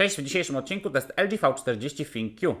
Cześć, w dzisiejszym odcinku test LG V40 ThinQ.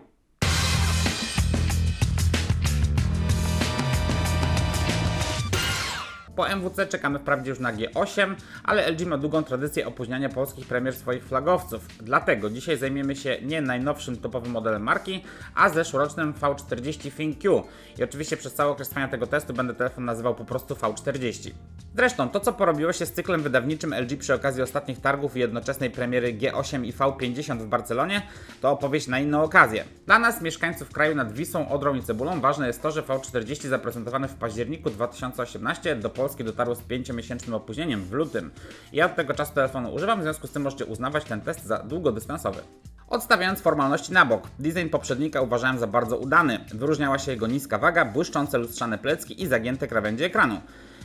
Po MWC czekamy wprawdzie już na G8, ale LG ma długą tradycję opóźniania polskich premier swoich flagowców. Dlatego dzisiaj zajmiemy się nie najnowszym topowym modelem marki, a zeszłorocznym V40 ThinQ. I oczywiście przez cały okres trwania tego testu będę telefon nazywał po prostu V40. Zresztą to, co porobiło się z cyklem wydawniczym LG przy okazji ostatnich targów i jednoczesnej premiery G8 i V50 w Barcelonie, to opowieść na inną okazję. Dla nas, mieszkańców kraju nad Wisłą, Odrą i Cebulą, ważne jest to, że V40 zaprezentowany w październiku 2018 do Polski dotarło z 5-miesięcznym opóźnieniem w lutym. Ja od tego czasu telefonu używam, w związku z tym możecie uznawać ten test za długodystansowy. Odstawiając formalności na bok, design poprzednika uważałem za bardzo udany. Wyróżniała się jego niska waga, błyszczące lustrzane plecki i zagięte krawędzie ekranu.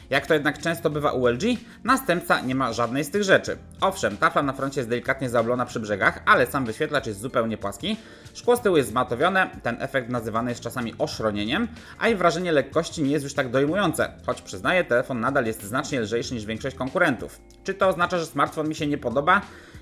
Jak to jednak często bywa u LG, następca nie ma żadnej z tych rzeczy. Owszem, tafla na froncie jest delikatnie zaoblona przy brzegach, ale sam wyświetlacz jest zupełnie płaski. Szkło z tyłu jest zmatowione, ten efekt nazywany jest czasami oszronieniem, a i wrażenie lekkości nie jest już tak dojmujące, choć przyznaję, telefon nadal jest znacznie lżejszy niż większość konkurentów. Czy to oznacza, że smartfon mi się nie podoba?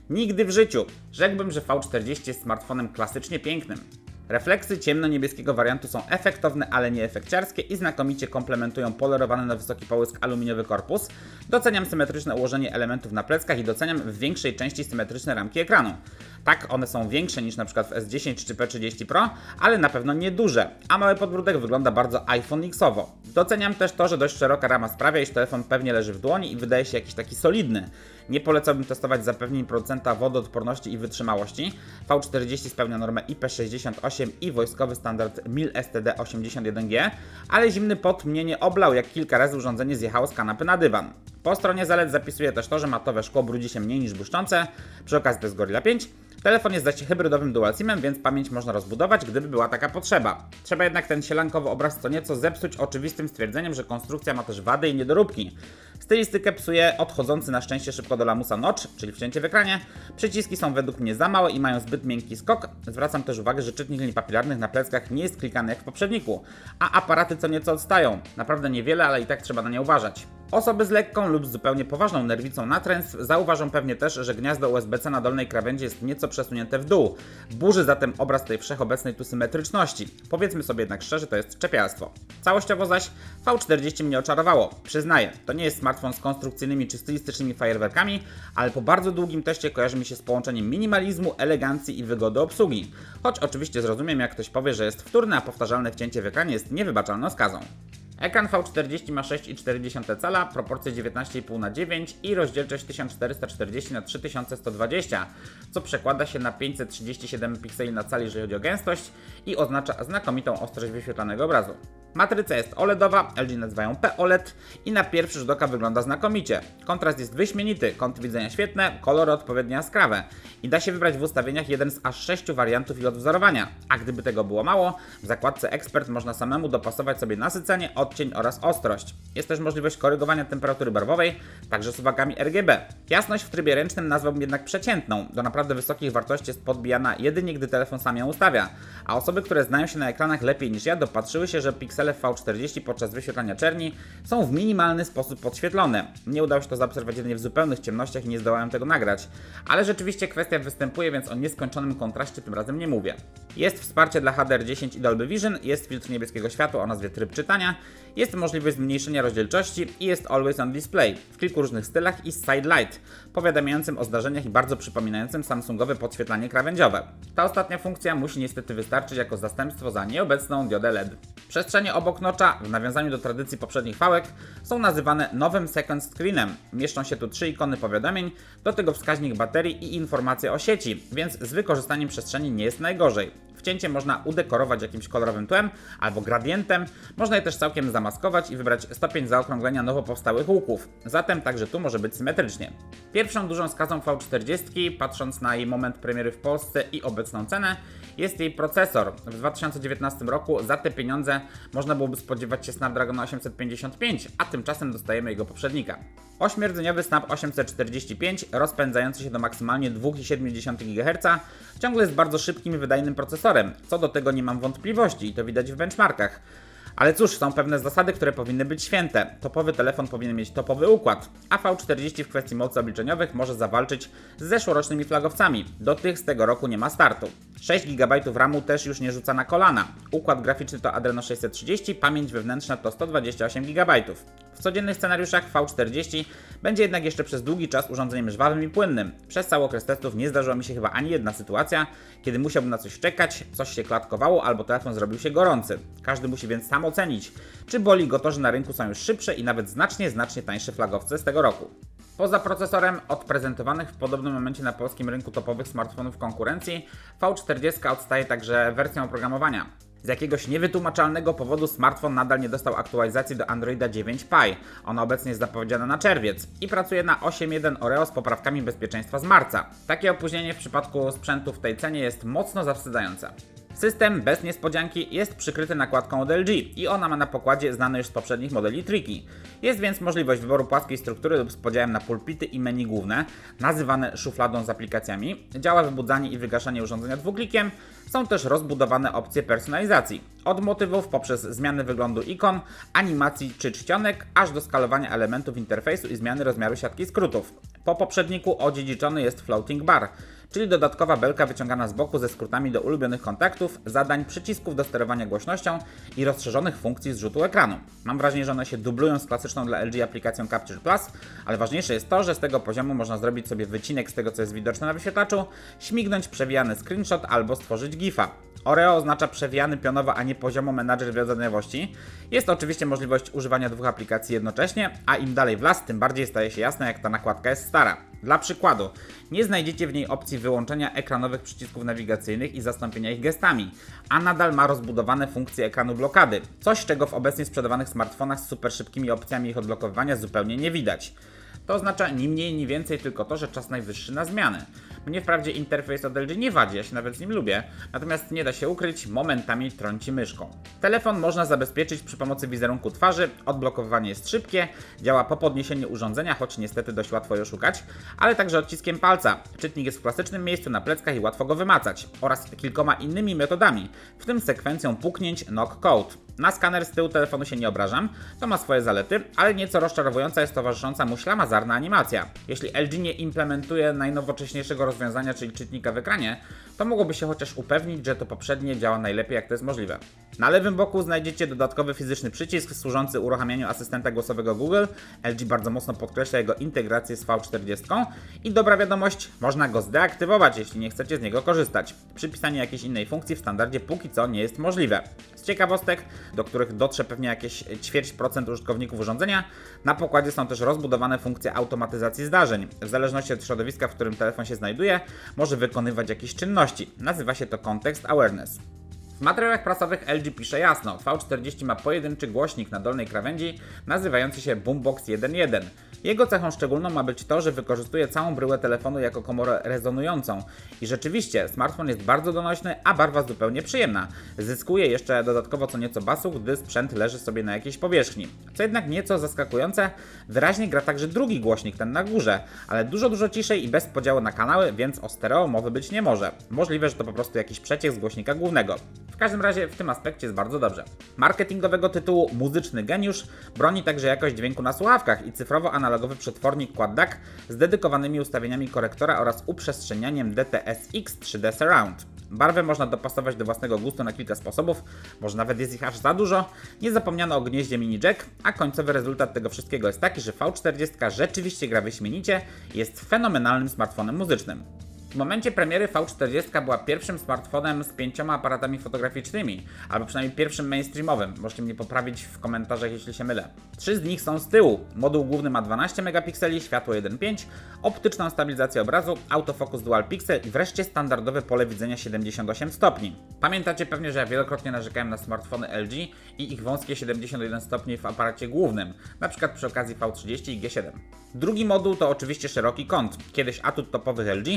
Nigdy w życiu. Rzekłbym, że V40 jest smartfonem klasycznie pięknym. Refleksy ciemno-niebieskiego wariantu są efektowne, ale nie efekciarskie i znakomicie komplementują polerowany na wysoki połysk aluminiowy korpus. Doceniam symetryczne ułożenie elementów na pleckach i doceniam w większej części symetryczne ramki ekranu. Tak, one są większe niż przykład w S10 czy P30 Pro, ale na pewno nie duże, a mały podbródek wygląda bardzo iPhone X-owo. Doceniam też to, że dość szeroka rama sprawia, iż telefon pewnie leży w dłoni i wydaje się jakiś taki solidny. Nie polecałbym testować zapewnień producenta wodoodporności i wytrzymałości. V40 spełnia normę IP68 i wojskowy standard MIL STD 81G, ale zimny pot mnie nie oblał, jak kilka razy urządzenie zjechało z kanapy na dywan. Po stronie zalet zapisuję też to, że matowe szkło brudzi się mniej niż błyszczące, przy okazji to jest Gorilla 5. Telefon jest zaś hybrydowym dual SIM-em, więc pamięć można rozbudować, gdyby była taka potrzeba. Trzeba jednak ten sielankowy obraz co nieco zepsuć oczywistym stwierdzeniem, że konstrukcja ma też wady i niedoróbki. Stylistykę psuje odchodzący na szczęście szybko do lamusa notch, czyli wcięcie w ekranie. Przyciski są według mnie za małe i mają zbyt miękki skok. Zwracam też uwagę, że czytnik linii papilarnych na pleckach nie jest klikany jak w poprzedniku, a aparaty co nieco odstają. Naprawdę niewiele, ale i tak trzeba na nie uważać. Osoby z lekką lub zupełnie poważną nerwicą natręstw zauważą pewnie też, że gniazdo USB-C na dolnej krawędzi jest nieco przesunięte w dół. Burzy zatem obraz tej wszechobecnej tu symetryczności. Powiedzmy sobie jednak szczerze, to jest czepialstwo. Całościowo zaś V40 mnie oczarowało. Przyznaję, to nie jest smartfon z konstrukcyjnymi czy stylistycznymi fajerwerkami, ale po bardzo długim teście kojarzy mi się z połączeniem minimalizmu, elegancji i wygody obsługi. Choć oczywiście zrozumiem, jak ktoś powie, że jest wtórne, a powtarzalne wcięcie w ekranie jest niewybaczalną skazą. Ekran V40 ma 6,4 cala, proporcje 19,5 na 9 i rozdzielczość 1440 na 3120, co przekłada się na 537 pikseli na cali, jeżeli chodzi o gęstość i oznacza znakomitą ostrość wyświetlanego obrazu. Matryca jest OLEDowa, LG nazywają POLED i na pierwszy rzut oka wygląda znakomicie. Kontrast jest wyśmienity, kąty widzenia świetne, kolory odpowiednio jaskrawe i da się wybrać w ustawieniach jeden z aż 6 wariantów i odwzorowania. A gdyby tego było mało, w zakładce Expert można samemu dopasować sobie nasycenie, odcień oraz ostrość. Jest też możliwość korygowania temperatury barwowej, także z uwagami RGB. Jasność w trybie ręcznym nazwałbym jednak przeciętną. Do naprawdę wysokich wartości jest podbijana jedynie gdy telefon sam ją ustawia. A osoby, które znają się na ekranach lepiej niż ja, dopatrzyły się, że piksele w V40 podczas wyświetlania czerni są w minimalny sposób podświetlone. Mnie udało się to zaobserwować jedynie w zupełnych ciemnościach i nie zdołałem tego nagrać. Ale rzeczywiście kwestia występuje, więc o nieskończonym kontraście tym razem nie mówię. Jest wsparcie dla HDR10 i Dolby Vision, jest filtr niebieskiego światła o nazwie tryb czytania, jest możliwość zmniejszenia rozdzielczości i jest Always on Display w kilku różnych stylach i Side Light, powiadamiającym o zdarzeniach i bardzo przypominającym Samsungowe podświetlanie krawędziowe. Ta ostatnia funkcja musi niestety wystarczyć jako zastępstwo za nieobecną diodę LED. Przestrzenie obok nocza, w nawiązaniu do tradycji poprzednich fałek, są nazywane nowym second screenem. Mieszczą się tu trzy ikony powiadomień, do tego wskaźnik baterii i informacje o sieci, więc z wykorzystaniem przestrzeni nie jest najgorzej. Wcięcie można udekorować jakimś kolorowym tłem albo gradientem. Można je też całkiem zamaskować i wybrać stopień zaokrąglenia nowo powstałych łuków. Zatem także tu może być symetrycznie. Pierwszą dużą skazą V40, patrząc na jej moment premiery w Polsce i obecną cenę, jest jej procesor. W 2019 roku za te pieniądze można byłoby spodziewać się Snapdragon 855, a tymczasem dostajemy jego poprzednika. Ośmiordzeniowy Snap 845, rozpędzający się do maksymalnie 2,7 GHz, ciągle jest bardzo szybkim i wydajnym procesorem. Co do tego nie mam wątpliwości i to widać w benchmarkach. Ale cóż, są pewne zasady, które powinny być święte. Topowy telefon powinien mieć topowy układ, a V40 w kwestii mocy obliczeniowych może zawalczyć z zeszłorocznymi flagowcami. Do tych z tego roku nie ma startu. 6 GB RAMu też już nie rzuca na kolana. Układ graficzny to Adreno 630, pamięć wewnętrzna to 128 GB. W codziennych scenariuszach V40 będzie jednak jeszcze przez długi czas urządzeniem żwawym i płynnym. Przez cały okres testów nie zdarzyła mi się chyba ani jedna sytuacja, kiedy musiałbym na coś czekać, coś się klatkowało albo telefon zrobił się gorący. Każdy musi więc sam ocenić, czy boli go to, że na rynku są już szybsze i nawet znacznie, znacznie tańsze flagowce z tego roku. Poza procesorem od prezentowanych w podobnym momencie na polskim rynku topowych smartfonów konkurencji, V40 odstaje także wersją oprogramowania. Z jakiegoś niewytłumaczalnego powodu smartfon nadal nie dostał aktualizacji do Androida 9 Pie. Ona obecnie jest zapowiedziana na czerwiec i pracuje na 8.1 Oreo z poprawkami bezpieczeństwa z marca. Takie opóźnienie w przypadku sprzętu w tej cenie jest mocno zawstydzające. System bez niespodzianki jest przykryty nakładką od LG i ona ma na pokładzie znane już z poprzednich modeli triki. Jest więc możliwość wyboru płaskiej struktury lub z podziałem na pulpity i menu główne, nazywane szufladą z aplikacjami. Działa wybudzanie i wygaszanie urządzenia dwuklikiem. Są też rozbudowane opcje personalizacji. Od motywów poprzez zmiany wyglądu ikon, animacji czy czcionek, aż do skalowania elementów interfejsu i zmiany rozmiaru siatki skrótów. Po poprzedniku odziedziczony jest floating bar, czyli dodatkowa belka wyciągana z boku ze skrótami do ulubionych kontaktów, zadań, przycisków do sterowania głośnością i rozszerzonych funkcji zrzutu ekranu. Mam wrażenie, że one się dublują z klasyczną dla LG aplikacją Capture Plus, ale ważniejsze jest to, że z tego poziomu można zrobić sobie wycinek z tego, co jest widoczne na wyświetlaczu, śmignąć przewijany screenshot albo stworzyć GIFa. Oreo oznacza przewijany pionowo, a nie poziomo menadżer wiadomości. Jest oczywiście możliwość używania dwóch aplikacji jednocześnie, a im dalej w las, tym bardziej staje się jasne, jak ta nakładka jest stara. Dla przykładu, nie znajdziecie w niej opcji wyłączenia ekranowych przycisków nawigacyjnych i zastąpienia ich gestami, a nadal ma rozbudowane funkcje ekranu blokady, coś czego w obecnie sprzedawanych smartfonach z super szybkimi opcjami ich odblokowywania zupełnie nie widać. To oznacza ni mniej, ni więcej tylko to, że czas najwyższy na zmiany. Mnie wprawdzie interfejs od LG nie wadzi, ja się nawet z nim lubię, natomiast nie da się ukryć, momentami trąci myszką. Telefon można zabezpieczyć przy pomocy wizerunku twarzy, odblokowywanie jest szybkie, działa po podniesieniu urządzenia, choć niestety dość łatwo je oszukać, ale także odciskiem palca. Czytnik jest w klasycznym miejscu na pleckach i łatwo go wymacać, oraz kilkoma innymi metodami, w tym sekwencją puknięć knock code. Na skaner z tyłu telefonu się nie obrażam, to ma swoje zalety, ale nieco rozczarowująca jest towarzysząca mu ślamazarna animacja. Jeśli LG nie implementuje najnowocześniejszego rozwiązania, czyli czytnika w ekranie, to mogłoby się chociaż upewnić, że to poprzednie działa najlepiej jak to jest możliwe. Na lewym boku znajdziecie dodatkowy fizyczny przycisk służący uruchamianiu asystenta głosowego Google. LG bardzo mocno podkreśla jego integrację z V40 i dobra wiadomość, można go zdeaktywować, jeśli nie chcecie z niego korzystać. Przypisanie jakiejś innej funkcji w standardzie póki co nie jest możliwe. Z ciekawostek, do których dotrze pewnie jakieś ćwierć procent użytkowników urządzenia, na pokładzie są też rozbudowane funkcje automatyzacji zdarzeń. W zależności od środowiska, w którym telefon się znajduje, może wykonywać jakieś czynności. Nazywa się to Context Awareness. Materiałach prasowych LG pisze jasno, V40 ma pojedynczy głośnik na dolnej krawędzi nazywający się Boombox 1.1. Jego cechą szczególną ma być to, że wykorzystuje całą bryłę telefonu jako komorę rezonującą. I rzeczywiście, smartfon jest bardzo donośny, a barwa zupełnie przyjemna. Zyskuje jeszcze dodatkowo co nieco basu, gdy sprzęt leży sobie na jakiejś powierzchni. Co jednak nieco zaskakujące, wyraźnie gra także drugi głośnik, ten na górze, ale dużo, dużo ciszej i bez podziału na kanały, więc o stereo mowy być nie może. Możliwe, że to po prostu jakiś przeciek z głośnika głównego. W każdym razie w tym aspekcie jest bardzo dobrze. Marketingowego tytułu Muzyczny Geniusz broni także jakość dźwięku na słuchawkach i cyfrowo-analogowy przetwornik Quad DAC z dedykowanymi ustawieniami korektora oraz uprzestrzenianiem DTS-X 3D Surround. Barwę można dopasować do własnego gustu na kilka sposobów, może nawet jest ich aż za dużo. Nie zapomniano o gnieździe mini jack, a końcowy rezultat tego wszystkiego jest taki, że V40 rzeczywiście gra wyśmienicie i jest fenomenalnym smartfonem muzycznym. W momencie premiery V40 była pierwszym smartfonem z pięcioma aparatami fotograficznymi, albo przynajmniej pierwszym mainstreamowym. Możecie mnie poprawić w komentarzach, jeśli się mylę. Trzy z nich są z tyłu. Moduł główny ma 12 megapikseli, światło 1.5, optyczną stabilizację obrazu, autofokus dual pixel i wreszcie standardowe pole widzenia 78 stopni. Pamiętacie pewnie, że ja wielokrotnie narzekałem na smartfony LG i ich wąskie 71 stopni w aparacie głównym, na przykład przy okazji V30 i G7. Drugi moduł to oczywiście szeroki kąt, kiedyś atut topowych LG,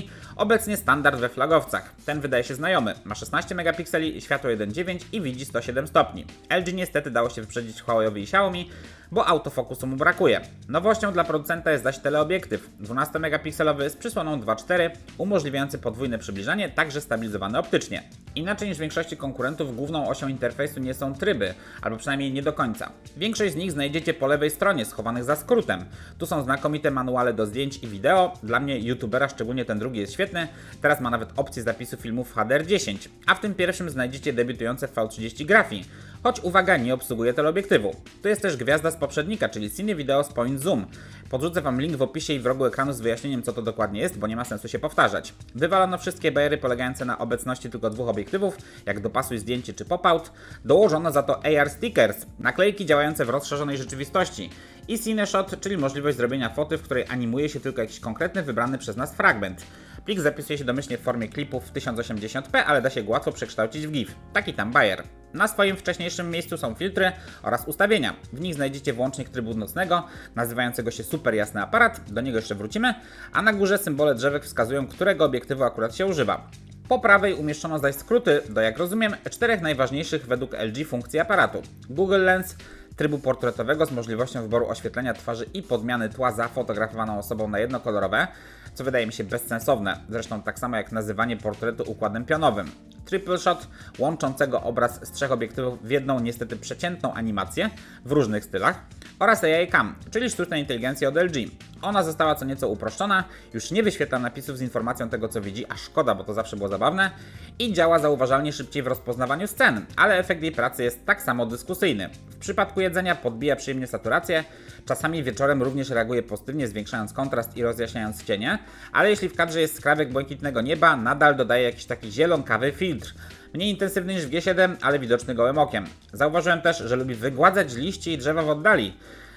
obecnie standard we flagowcach. Ten wydaje się znajomy, ma 16 megapikseli, światło 1.9 i widzi 107 stopni. LG niestety dało się wyprzedzić Huawei'owi i Xiaomi, bo autofokusu mu brakuje. Nowością dla producenta jest zaś teleobiektyw 12-megapikselowy z przysłoną 2.4, umożliwiający podwójne przybliżanie, także stabilizowane optycznie. Inaczej niż w większości konkurentów, główną osią interfejsu nie są tryby, albo przynajmniej nie do końca. Większość z nich znajdziecie po lewej stronie, schowanych za skrótem. Tu są znakomite manuale do zdjęć i wideo. Dla mnie, youtubera, szczególnie ten drugi jest świetny. Teraz ma nawet opcję zapisu filmów w HDR10, a w tym pierwszym znajdziecie debiutujące V30 Graphi. Choć uwaga, nie obsługuje teleobiektywu. Tu jest też gwiazda z poprzednika, czyli Cine Video z Point Zoom. Podrzucę Wam link w opisie i w rogu ekranu z wyjaśnieniem, co to dokładnie jest, bo nie ma sensu się powtarzać. Wywalono wszystkie bariery polegające na obecności tylko dwóch obiektywów, jak dopasuj zdjęcie czy pop-out. Dołożono za to AR stickers, naklejki działające w rozszerzonej rzeczywistości i CineShot, czyli możliwość zrobienia foty, w której animuje się tylko jakiś konkretny wybrany przez nas fragment. Plik zapisuje się domyślnie w formie klipów w 1080p, ale da się go łatwo przekształcić w GIF. Taki tam bajer. Na swoim wcześniejszym miejscu są filtry oraz ustawienia. W nich znajdziecie włącznik trybu nocnego, nazywającego się super jasny aparat, do niego jeszcze wrócimy, a na górze symbole drzewek wskazują, którego obiektywu akurat się używa. Po prawej umieszczono zaś skróty do, jak rozumiem, czterech najważniejszych według LG funkcji aparatu. Google Lens, trybu portretowego z możliwością wyboru oświetlenia twarzy i podmiany tła za fotografowaną osobą na jednokolorowe, co wydaje mi się bezsensowne, zresztą tak samo jak nazywanie portretu układem pionowym. Triple shot łączącego obraz z trzech obiektywów w jedną niestety przeciętną animację w różnych stylach oraz AI Cam, czyli sztuczna inteligencja od LG. Ona została co nieco uproszczona, już nie wyświetla napisów z informacją tego co widzi, a szkoda, bo to zawsze było zabawne i działa zauważalnie szybciej w rozpoznawaniu scen, ale efekt jej pracy jest tak samo dyskusyjny. W przypadku jedzenia podbija przyjemnie saturację, czasami wieczorem również reaguje pozytywnie, zwiększając kontrast i rozjaśniając cienie, ale jeśli w kadrze jest skrawek błękitnego nieba, nadal dodaje jakiś taki zielonkawy filtr. Mniej intensywny niż w G7, ale widoczny gołym okiem. Zauważyłem też, że lubi wygładzać liście i drzewa w oddali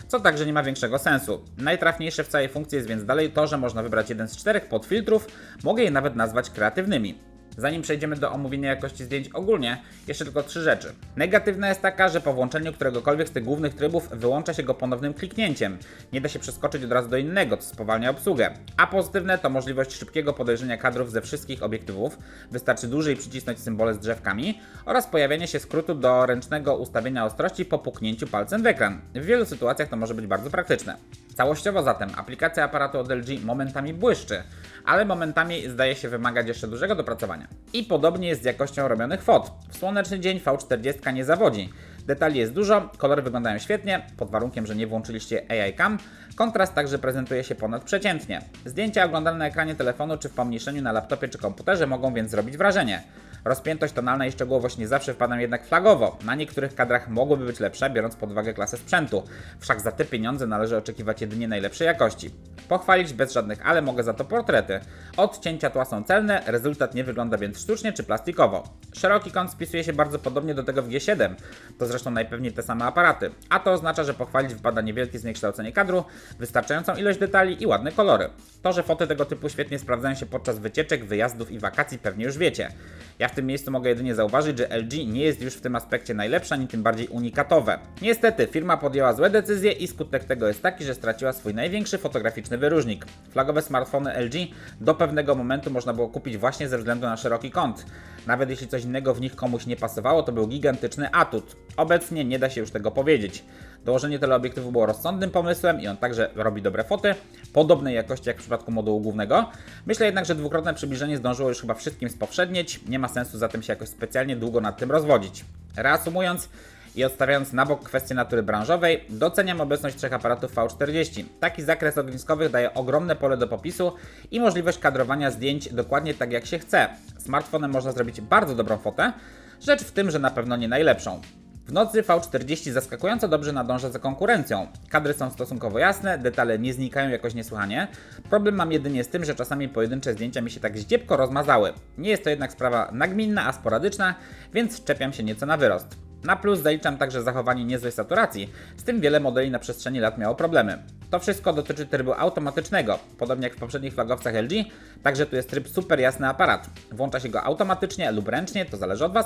co także nie ma większego sensu. Najtrafniejsze w całej funkcji jest więc dalej to, że można wybrać jeden z czterech podfiltrów, mogę je nawet nazwać kreatywnymi. Zanim przejdziemy do omówienia jakości zdjęć ogólnie, jeszcze tylko trzy rzeczy. Negatywna jest taka, że po włączeniu któregokolwiek z tych głównych trybów wyłącza się go ponownym kliknięciem. Nie da się przeskoczyć od razu do innego, co spowalnia obsługę. A pozytywne to możliwość szybkiego podejrzenia kadrów ze wszystkich obiektywów, wystarczy dłużej przycisnąć symbole z drzewkami oraz pojawienie się skrótu do ręcznego ustawienia ostrości po puknięciu palcem w ekran. W wielu sytuacjach to może być bardzo praktyczne. Całościowo zatem aplikacja aparatu od LG momentami błyszczy, ale momentami zdaje się wymagać jeszcze dużego dopracowania. I podobnie jest z jakością robionych fot. W słoneczny dzień V40 nie zawodzi. Detali jest dużo, kolory wyglądają świetnie, pod warunkiem, że nie włączyliście AI Cam. Kontrast także prezentuje się ponadprzeciętnie. Zdjęcia oglądane na ekranie telefonu czy w pomniejszeniu na laptopie czy komputerze mogą więc zrobić wrażenie. Rozpiętość tonalna i szczegółowość nie zawsze wpadają jednak flagowo. Na niektórych kadrach mogłyby być lepsze, biorąc pod uwagę klasę sprzętu. Wszak za te pieniądze należy oczekiwać jedynie najlepszej jakości. Pochwalić bez żadnych ale mogę za to portrety. Odcięcia tła są celne, rezultat nie wygląda więc sztucznie czy plastikowo. Szeroki kąt spisuje się bardzo podobnie do tego w G7. To zresztą najpewniej te same aparaty. A to oznacza, że pochwalić wypada niewielkie zniekształcenie kadru, wystarczającą ilość detali i ładne kolory. To, że foty tego typu świetnie sprawdzają się podczas wycieczek, wyjazdów i wakacji pewnie już wiecie. Ja w tym miejscu mogę jedynie zauważyć, że LG nie jest już w tym aspekcie najlepsza, ani tym bardziej unikatowe. Niestety, firma podjęła złe decyzje i skutek tego jest taki, że straciła swój największy fotograficzny wyróżnik. Flagowe smartfony LG do pewnego momentu można było kupić właśnie ze względu na szeroki kąt. Nawet jeśli coś innego w nich komuś nie pasowało, to był gigantyczny atut. Obecnie nie da się już tego powiedzieć. Dołożenie teleobiektywu było rozsądnym pomysłem i on także robi dobre foty, podobnej jakości jak w przypadku modułu głównego. Myślę jednak, że dwukrotne przybliżenie zdążyło już chyba wszystkim spowszednieć, nie ma sensu zatem się jakoś specjalnie długo nad tym rozwodzić. Reasumując, i odstawiając na bok kwestię natury branżowej, doceniam obecność trzech aparatów V40. Taki zakres ogniskowych daje ogromne pole do popisu i możliwość kadrowania zdjęć dokładnie tak jak się chce. Smartfonem można zrobić bardzo dobrą fotę, rzecz w tym, że na pewno nie najlepszą. W nocy V40 zaskakująco dobrze nadąża za konkurencją. Kadry są stosunkowo jasne, detale nie znikają jakoś niesłychanie. Problem mam jedynie z tym, że czasami pojedyncze zdjęcia mi się tak zdziepko rozmazały. Nie jest to jednak sprawa nagminna, a sporadyczna, więc czepiam się nieco na wyrost. Na plus zaliczam także zachowanie niezłej saturacji, z tym wiele modeli na przestrzeni lat miało problemy. To wszystko dotyczy trybu automatycznego, podobnie jak w poprzednich flagowcach LG, także tu jest tryb super jasny aparat. Włącza się go automatycznie lub ręcznie, to zależy od Was.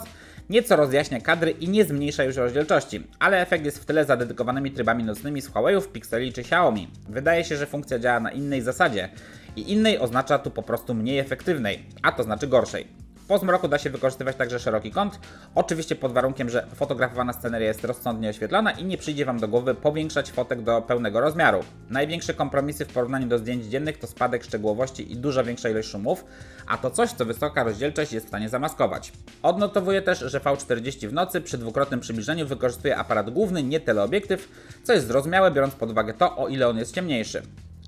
Nieco rozjaśnia kadry i nie zmniejsza już rozdzielczości, ale efekt jest w tyle za dedykowanymi trybami nocnymi z Huawei'ów, Pixeli czy Xiaomi. Wydaje się, że funkcja działa na innej zasadzie i innej oznacza tu po prostu mniej efektywnej, a to znaczy gorszej. Po zmroku da się wykorzystywać także szeroki kąt, oczywiście pod warunkiem, że fotografowana sceneria jest rozsądnie oświetlona i nie przyjdzie Wam do głowy powiększać fotek do pełnego rozmiaru. Największe kompromisy w porównaniu do zdjęć dziennych to spadek szczegółowości i duża większa ilość szumów, a to coś, co wysoka rozdzielczość jest w stanie zamaskować. Odnotowuję też, że V40 w nocy przy dwukrotnym przybliżeniu wykorzystuje aparat główny, nie teleobiektyw, co jest zrozumiałe biorąc pod uwagę to, o ile on jest ciemniejszy.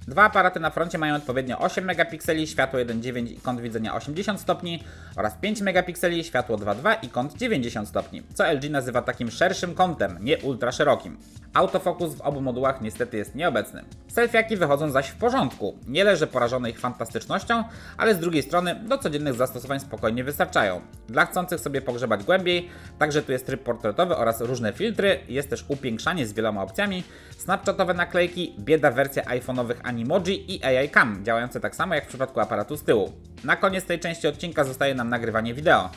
Dwa aparaty na froncie mają odpowiednio 8 megapikseli, światło 1.9 i kąt widzenia 80 stopni oraz 5 megapikseli, światło 2.2 i kąt 90 stopni, co LG nazywa takim szerszym kątem, nie ultra szerokim. Autofokus w obu modułach niestety jest nieobecny. Selfiaki wychodzą zaś w porządku. Nie leżę porażony ich fantastycznością, ale z drugiej strony do codziennych zastosowań spokojnie wystarczają. Dla chcących sobie pogrzebać głębiej, także tu jest tryb portretowy oraz różne filtry, jest też upiększanie z wieloma opcjami, snapchatowe naklejki, bieda wersja iPhone'owych Animoji i AI Cam, działające tak samo jak w przypadku aparatu z tyłu. Na koniec tej części odcinka zostaje nam nagrywanie wideo.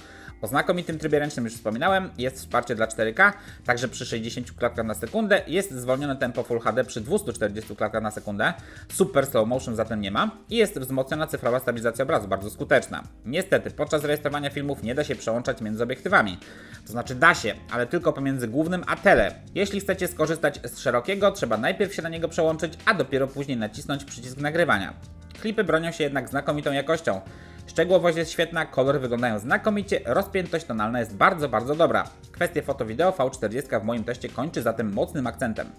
O znakomitym trybie ręcznym już wspominałem, jest wsparcie dla 4K, także przy 60 klatkach na sekundę, jest zwolnione tempo Full HD przy 240 klatkach na sekundę, super slow motion zatem nie ma i jest wzmocniona cyfrowa stabilizacja obrazu, bardzo skuteczna. Niestety, podczas rejestrowania filmów nie da się przełączać między obiektywami. To znaczy da się, ale tylko pomiędzy głównym a tele. Jeśli chcecie skorzystać z szerokiego, trzeba najpierw się na niego przełączyć, a dopiero później nacisnąć przycisk nagrywania. Klipy bronią się jednak znakomitą jakością. Szczegółowość jest świetna, kolory wyglądają znakomicie, rozpiętość tonalna jest bardzo, bardzo dobra. Kwestię foto-wideo V40 w moim teście kończy zatem mocnym akcentem.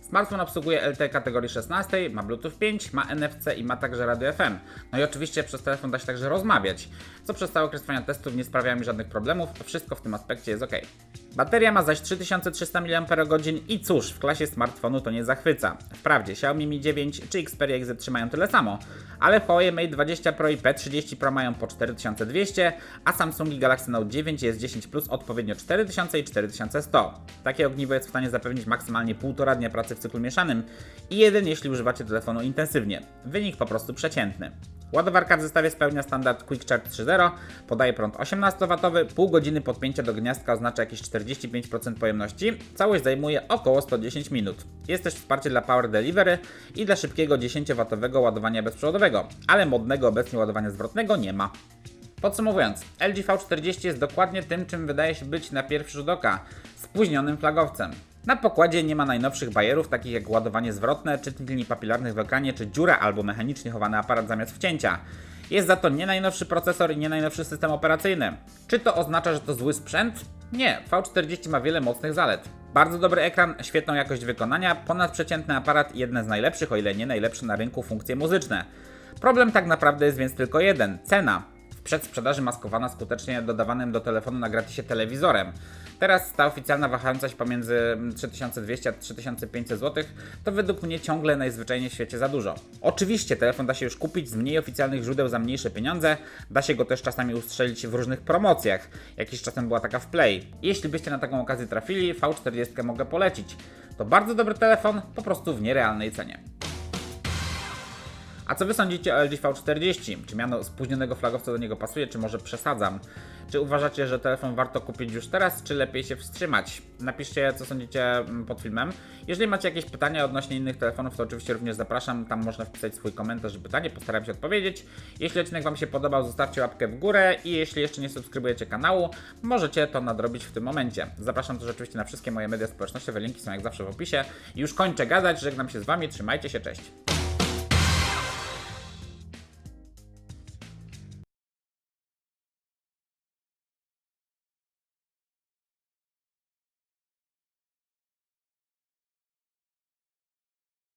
Smartfon obsługuje LTE kategorii 16, ma Bluetooth 5, ma NFC i ma także radio FM. No i oczywiście przez telefon da się także rozmawiać, co przez cały okres trwania testów nie sprawia mi żadnych problemów, wszystko w tym aspekcie jest ok. Bateria ma zaś 3300 mAh i cóż, w klasie smartfonu to nie zachwyca. Wprawdzie Xiaomi Mi 9 czy Xperia XZ3 mają tyle samo, ale Huawei Mate 20 Pro i P30 Pro mają po 4200, a Samsungi Galaxy Note 9 i S10 Plus odpowiednio 4000 i 4100. Takie ogniwo jest w stanie zapewnić maksymalnie 1,5 dnia pracy w cyklu mieszanym i jeden jeśli używacie telefonu intensywnie. Wynik po prostu przeciętny. Ładowarka w zestawie spełnia standard Quick Charge 3.0, podaje prąd 18W, pół godziny podpięcia do gniazdka oznacza jakieś 45% pojemności, całość zajmuje około 110 minut. Jest też wsparcie dla Power Delivery i dla szybkiego 10W ładowania bezprzewodowego, ale modnego obecnie ładowania zwrotnego nie ma. Podsumowując, LG V40 jest dokładnie tym, czym wydaje się być na pierwszy rzut oka spóźnionym flagowcem. Na pokładzie nie ma najnowszych bajerów, takich jak ładowanie zwrotne, czytnik linii papilarnych w ekranie, czy dziura albo mechanicznie chowany aparat zamiast wcięcia. Jest za to nie najnowszy procesor i nie najnowszy system operacyjny. Czy to oznacza, że to zły sprzęt? Nie, V40 ma wiele mocnych zalet. Bardzo dobry ekran, świetną jakość wykonania, ponadprzeciętny aparat i jedne z najlepszych, o ile nie najlepsze na rynku funkcje muzyczne. Problem tak naprawdę jest więc tylko jeden cena. Przedsprzedaży maskowana skutecznie dodawanym do telefonu na gratisie telewizorem. Teraz ta oficjalna wahająca się pomiędzy 3200 a 3500 zł to według mnie ciągle najzwyczajniej w świecie za dużo. Oczywiście telefon da się już kupić z mniej oficjalnych źródeł za mniejsze pieniądze, da się go też czasami ustrzelić w różnych promocjach. Jakiś czasem była taka w Play. Jeśli byście na taką okazję trafili, V40 mogę polecić. To bardzo dobry telefon, po prostu w nierealnej cenie. A co wy sądzicie o LG V40? Czy miano spóźnionego flagowca do niego pasuje, czy może przesadzam? Czy uważacie, że telefon warto kupić już teraz, czy lepiej się wstrzymać? Napiszcie, co sądzicie mm, pod filmem. Jeżeli macie jakieś pytania odnośnie innych telefonów, to oczywiście również zapraszam. Tam można wpisać swój komentarz, pytanie, postaram się odpowiedzieć. Jeśli odcinek Wam się podobał, zostawcie łapkę w górę i jeśli jeszcze nie subskrybujecie kanału, możecie to nadrobić w tym momencie. Zapraszam też oczywiście na wszystkie moje media społecznościowe, linki są jak zawsze w opisie. I już kończę gadać, żegnam się z Wami, trzymajcie się, cześć.